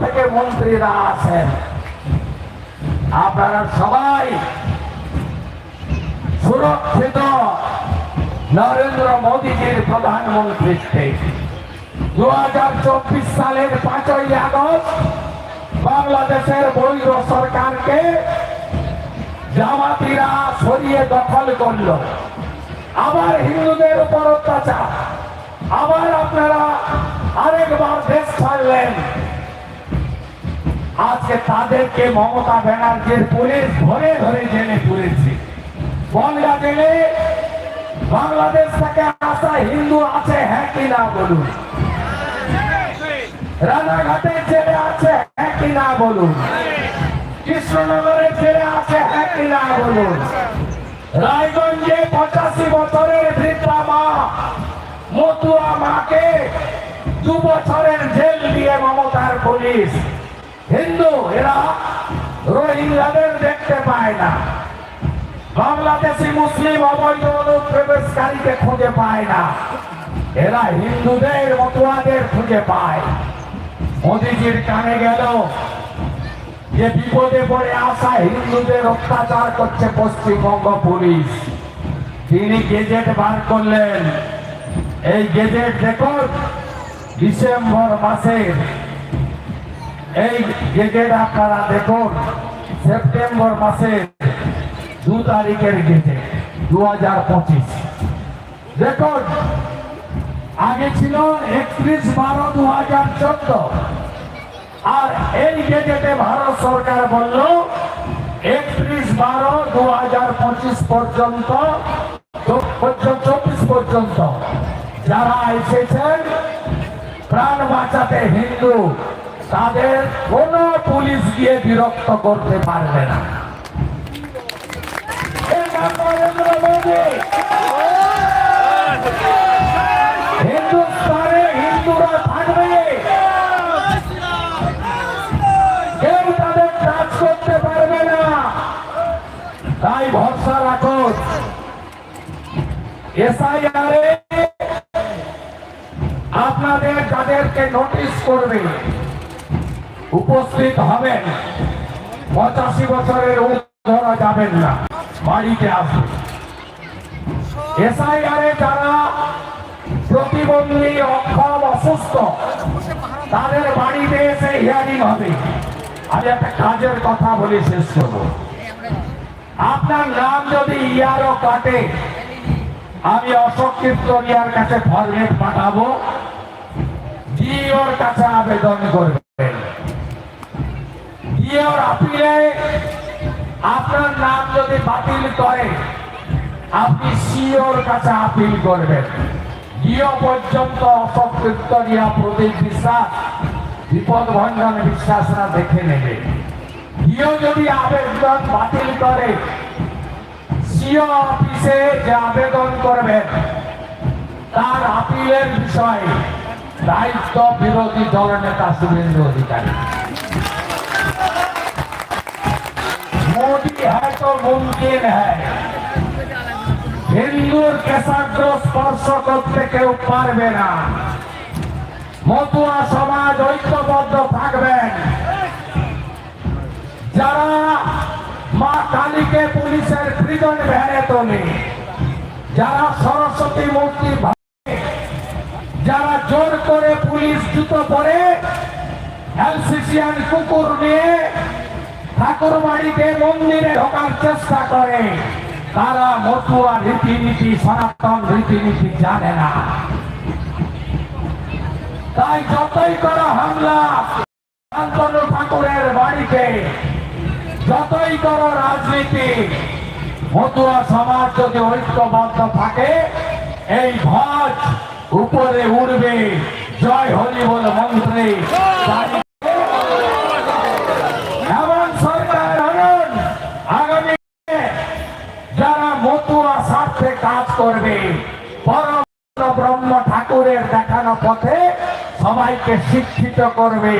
থেকে মন্ত্রীরা আছেন। আপনারা সবাই সুরক্ষিত নরেন্দ্র মোদীজির প্রধানমন্ত্রীত্বে। দু হাজার চব্বিশ সালের পাঁচই আগস্ট বাংলাদেশের বৈধ সরকারকে জামাতিরা সরিয়ে দখল করল। আবার হিন্দুদের উপর অত্যাচার। আবার আপনারা আরেকবার আজকে তাদেরকে মমতা ব্যানার্জির পুলিশ ধরে ধরে জেলে পুরেছে। বনগা জেলে বাংলাদেশ থেকে আসা হিন্দু আছে হ্যাঁ কি না বলুন? রানাঘাটের জেলে আছে হ্যাঁ কি না বলুন? কৃষ্ণনগরের জেলে আছে হ্যাঁ কি না বলুন? রায়গঞ্জে পঁচাশি বছরের বৃদ্ধা মা, মতুয়া মাকে দু বছরের জেল দিয়ে মমতার পুলিশ। হিন্দু, এরা রোহিঙ্গাদের দেখতে পায় না। বাংলাদেশি মুসলিম অবৈধ অনুপ্রবেশকারীকে খুঁজে পায় না। এরা হিন্দুদের মতুয়াদের খুঁজে পায়। মোদিজির কানে গেল যে বিপদে পড়ে আসা হিন্দুদের অত্যাচার করছে পশ্চিমবঙ্গ পুলিশ। তিনি গেজেট বার করলেন। এই গেজেট দেখুন ডিসেম্বর মাসের এই গেজেট আপনারা দেখুন, সেপ্টেম্বর মাসের দু তারিখের গেজেট দু হাজার পঁচিশ। দেখুন, আগে ছিল একত্রিশ বারো দু হাজার চোদ্দ। আর এই গেজেটে ভারত সরকার বলল, একত্রিশ বারো দু হাজার পঁচিশ পর্যন্ত চব্বিশ পর্যন্ত। যারা এসেছেন, প্রাণ বাঁচাতে হিন্দু। তাদের কোন পুলিশ দিয়ে বিরক্ত করতে পারবে না। কাজ করতে পারবে না। তাই ভরসা আপনাদের যাদেরকে নোটিশ করবে উপস্থিত হবেন। পঁচাশি বছরের ধরা যাবেন না। বাড়িতে আসবে এসআইআরে যারা প্রতিবন্ধী অক্ষম অসুস্থ, তাদের বাড়িতে এসে হিয়ারিং হবে। আমি একটা কাজের কথা বলে শেষ করব। আপনার নাম যদি ইয়ারও কাটে, আমি অশোক কীর্তনিয়ার কাছে ফরমেট পাঠাবো। ডিওর কাছে আবেদন করবেন। ডিওর আপিলে আপনার নাম যদি বাতিল করে, আপনি সিওর কাছে আপিল করবেন। ডিও পর্যন্ত অশোক কীর্তনিয়া প্রদীপ বিশ্বাস, বিপদ ভঞ্জন বিশ্বাসরা দেখে নেবে। ডিও যদি আবেদন বাতিল করে, সিও অফিসে যে আবেদন করবেন, তার আপিলের বিষয়ে দায়িত্ব বিরোধী দলনেতা শুভেন্দু অধিকারী। मोदी है तो मुमकिन है হিন্দুর কেশাগ্র স্পর্শ করতে কেউ পারবে না। মতুয়া সমাজ ঐক্যবদ্ধ থাকবেন। যারা মা কালীকে পুলিশের প্রিজন ভ্যানে তোলে, যারা সরস্বতী মূর্তি যারা জোর করে পুলিশ জুতো পরে, এলসিসিয়ান কুকুর নিয়ে ঠাকুর বাড়িতে মন্দিরে ঢোকার চেষ্টা করে। তারা মতুয়া রীতিনীতি, সনাতন রীতিনীতি জানে না। তাই যতই করা হামলা, শান্তনু ঠাকুরের বাড়িতে, যতই করো রাজনীতি, মতুয়া সমাজ যদি ঐক্যবদ্ধ থাকে, এই ধ্বজ উপরে উড়বে। জয় হরি বল মন্ত্রে। মতুয়া স্বার্থে কাজ করবে। পরম ব্রহ্ম ঠাকুরের দেখানো পথে সবাইকে শিক্ষিত করবে।